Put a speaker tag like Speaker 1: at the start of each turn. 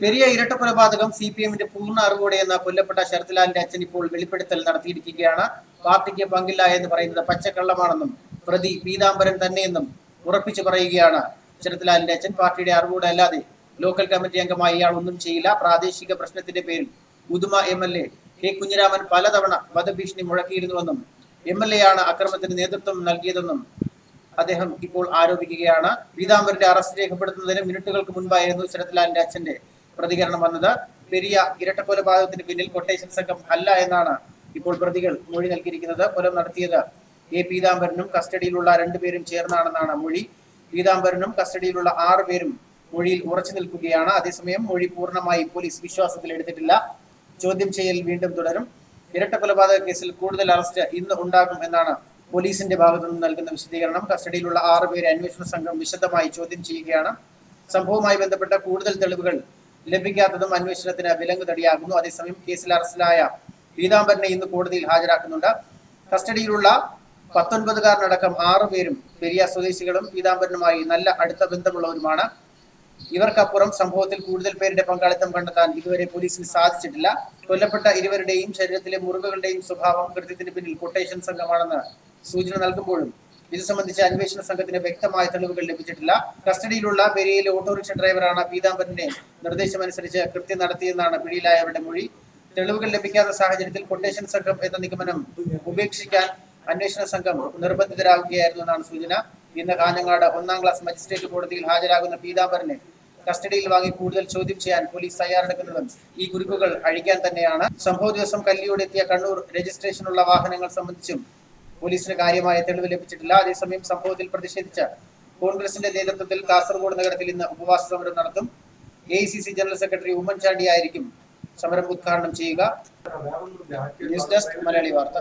Speaker 1: പെരിയ ഇരട്ട കൊലപാതകം C P എമ്മിന്റെ പൂർണ അറിവോടെയെന്ന കൊല്ലപ്പെട്ട ശരത്ലാലിന്റെ അച്ഛൻ ഇപ്പോൾ വെളിപ്പെടുത്തൽ നടത്തിയിരിക്കുകയാണ്. പാർട്ടിക്ക് പങ്കില്ല എന്ന് പറയുന്നത് പച്ചക്കള്ളമാണെന്നും പ്രതി പീതാംബരൻ തന്നെയെന്നും ഉറപ്പിച്ചു പറയുകയാണ് ശരത്ലാലിന്റെ അച്ഛൻ. പാർട്ടിയുടെ അറിവോടെ അല്ലാതെ ലോക്കൽ കമ്മിറ്റി അംഗമായി ഇയാൾ ഒന്നും ചെയ്യില്ല. പ്രാദേശിക പ്രശ്നത്തിന്റെ പേരിൽ Uduma M L A K Kunhiraman പലതവണ വധഭീഷണി മുഴക്കിയിരുന്നുവെന്നും എം എൽ എ ആണ് അക്രമത്തിന് നേതൃത്വം നൽകിയതെന്നും അദ്ദേഹം ഇപ്പോൾ ആരോപിക്കുകയാണ്. പീതാംബരന്റെ അറസ്റ്റ് രേഖപ്പെടുത്തുന്നതിന് മിനിറ്റുകൾക്ക് മുൻപായിരുന്നു ശരത്ലാലിന്റെ അച്ഛന്റെ പ്രതികരണം വന്നത്. പെരിയ ഇരട്ടക്കൊലപാതകത്തിന് പിന്നിൽ കൊട്ടേഷൻ സംഘം അല്ല എന്നാണ് ഇപ്പോൾ പ്രതികൾ മൊഴി നൽകിയിരിക്കുന്നത്. കൊലം നടത്തിയത് എ പീതാംബരനും കസ്റ്റഡിയിലുള്ള രണ്ടുപേരും ചേർന്നാണെന്നാണ് മൊഴി. പീതാംബരനും കസ്റ്റഡിയിലുള്ള ആറ് പേരും മൊഴിയിൽ ഉറച്ചു നിൽക്കുകയാണ്. അതേസമയം മൊഴി പൂർണമായി പോലീസ് വിശ്വാസത്തിൽ എടുത്തിട്ടില്ല. ചോദ്യം ചെയ്യൽ വീണ്ടും തുടരും. ഇരട്ട കൊലപാതക കേസിൽ കൂടുതൽ അറസ്റ്റ് ഇന്ന് ഉണ്ടാകും എന്നാണ് പോലീസിന്റെ ഭാഗത്തു നിന്ന് നൽകുന്ന വിശദീകരണം. കസ്റ്റഡിയിലുള്ള ആറുപേരെ അന്വേഷണ സംഘം വിശദമായി ചോദ്യം ചെയ്യുകയാണ്. സംഭവവുമായി ബന്ധപ്പെട്ട കൂടുതൽ തെളിവുകൾ ലഭിക്കാത്തതും അന്വേഷണത്തിന് വിലങ്ങ് തടിയാകുന്നു അതേസമയം കേസിൽ അറസ്റ്റിലായ പീതാംബരനെ ഇന്ന് കോടതിയിൽ ഹാജരാക്കുന്നുണ്ട്. കസ്റ്റഡിയിലുള്ള പത്തൊൻപതുകാരനടക്കം ആറു പേരും പെരിയ സ്വദേശികളും പീതാംബരനുമായി നല്ല അടുത്ത ബന്ധമുള്ളവരുമാണ്. ഇവർക്കപ്പുറം സംഭവത്തിൽ കൂടുതൽ പേരുടെ പങ്കാളിത്തം കണ്ടെത്താൻ ഇതുവരെ പോലീസിന് സാധിച്ചിട്ടില്ല. കൊല്ലപ്പെട്ട ഇരുവരുടെയും ശരീരത്തിലെ മുറിവുകളുടെയും സ്വഭാവം കൃത്യത്തിന് പിന്നിൽ കൊട്ടേഷൻ സംഘമാണെന്ന് സൂചന നൽകുമ്പോഴും ഇത് സംബന്ധിച്ച് അന്വേഷണ സംഘത്തിന് വ്യക്തമായ തെളിവുകൾ ലഭിച്ചിട്ടില്ല. കസ്റ്റഡിയിലുള്ള പെരിയയിലെ ഓട്ടോറിക്ഷ ഡ്രൈവറാണ് പീതാംബരന്റെ നിർദ്ദേശമനുസരിച്ച് കൃത്യം നടത്തിയെന്നാണ് പിടിയിലായവരുടെ മൊഴി. തെളിവുകൾ ലഭിക്കാത്ത സാഹചര്യത്തിൽ കൊട്ടേഷൻ സംഘം എന്ന നിഗമനം ഉപേക്ഷിക്കാൻ അന്വേഷണ സംഘം നിർബന്ധിതരാകുകയായിരുന്നു എന്നാണ് സൂചന. ഇന്ന് കാഞ്ഞങ്ങാട് ഒന്നാം ക്ലാസ് മജിസ്ട്രേറ്റ് കോടതിയിൽ ഹാജരാകുന്ന പീതാംബരനെ കസ്റ്റഡിയിൽ വാങ്ങി കൂടുതൽ ചോദ്യം ചെയ്യാൻ പോലീസ് തയ്യാറെടുക്കുന്നതും ഈ കുറിപ്പുകൾ അഴിക്കാൻ തന്നെയാണ്. സംഭവ ദിവസം കല്ലിയോടെത്തിയ കണ്ണൂർ രജിസ്ട്രേഷനുള്ള വാഹനങ്ങൾ സംബന്ധിച്ചും പോലീസിന് കാര്യമായ തെളിവ് ലഭിച്ചിട്ടില്ല. അതേസമയം സംഭവത്തിൽ പ്രതിഷേധിച്ച കോൺഗ്രസിന്റെ നേതൃത്വത്തിൽ കാസർഗോഡ് നഗരത്തിൽ ഇന്ന് ഉപവാസ സമരം നടത്തും. എ ജനറൽ സെക്രട്ടറി ഉമ്മൻചാണ്ടി ആയിരിക്കും സമരം ഉദ്ഘാടനം ചെയ്യുക. ന്യൂസ് ഡെസ്ക് മലയാളി വാർത്ത.